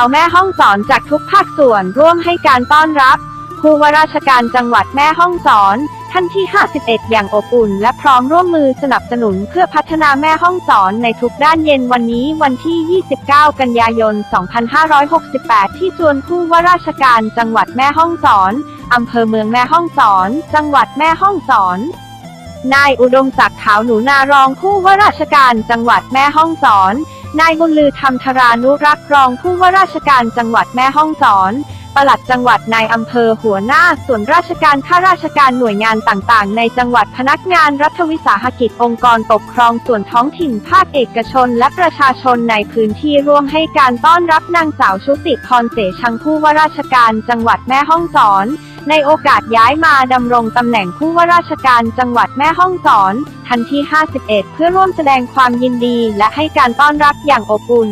าวแม่ห้องสอนจากทุกภาคส่วนร่วมให้การต้อนรับ ผู้ว่าราชการจังหวัดแม่ห้องสอน ท่านที่ 51 อย่างอบอุ่น และพร้อมร่วมมือสนับสนุนเพื่อพัฒนาแม่ห้องสอนในทุกด้านเย็นวันนี้วันที่ 29 กันยายน 2568 ที่จวนผู้ว่าราชการจังหวัดแม่ห้องสอนอำเภอเมืองแม่ห้องสอน จังหวัดแม่ห้องสอนนายอุดมศักดิ์ขาวหนูนารองผู้ว่าราชการจังหวัดแม่ห้องสอน นายบุญลือธรรมธารานุรักษ์รองผู้ว่าราชการจังหวัดแม่ห้องสอน ปลัดจังหวัดนายอำเภอหัวหน้า ส่วนราชการข้าราชการหน่วยงานต่างๆ ในจังหวัดพนักงานรัฐวิสาหกิจองค์กรปกครองส่วนท้องถิ่นภาคเอกชน และประชาชนในพื้นที่ร่วมให้การต้อนรับนางสาวชุติพรเสชังผู้ว่าราชการจังหวัดแม่ห้องสอน ในโอกาสย้ายมาดำรงตำแหน่งผู้ว่าราชการจังหวัดแม่ฮ่องสอน ทันที่ 51 เพื่อร่วมแสดงความยินดีและให้การต้อนรับอย่างอบอุ่น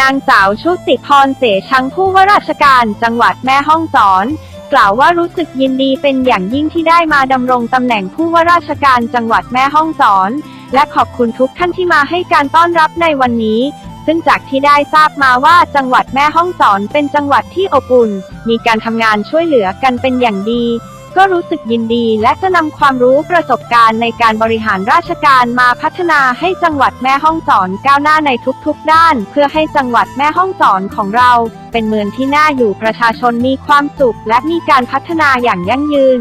นางสาวชุติพรเสชังผู้ว่าราชการจังหวัดแม่ฮ่องสอน กล่าวว่ารู้สึกยินดีเป็นอย่างยิ่งที่ได้มาดำรงตำแหน่งผู้ว่าราชการจังหวัดแม่ฮ่องสอน และขอบคุณทุกท่านที่มาให้การต้อนรับในวันนี้ ซึ่งจากที่ได้ทราบมาว่าจังหวัดแม่ฮ่องสอนเป็นจังหวัดที่อบอุ่น มีการทำงานช่วยเหลือกันเป็นอย่างดี ก็รู้สึกยินดีและจะนำความรู้ประสบการณ์ในการบริหารราชการมาพัฒนาให้จังหวัดแม่ฮ่องสอนก้าวหน้าในทุกๆ ด้าน เพื่อให้จังหวัดแม่ฮ่องสอนของเรา เป็นเมืองที่น่าอยู่ประชาชนมีความสุข และมีการพัฒนาอย่างยั่งยืน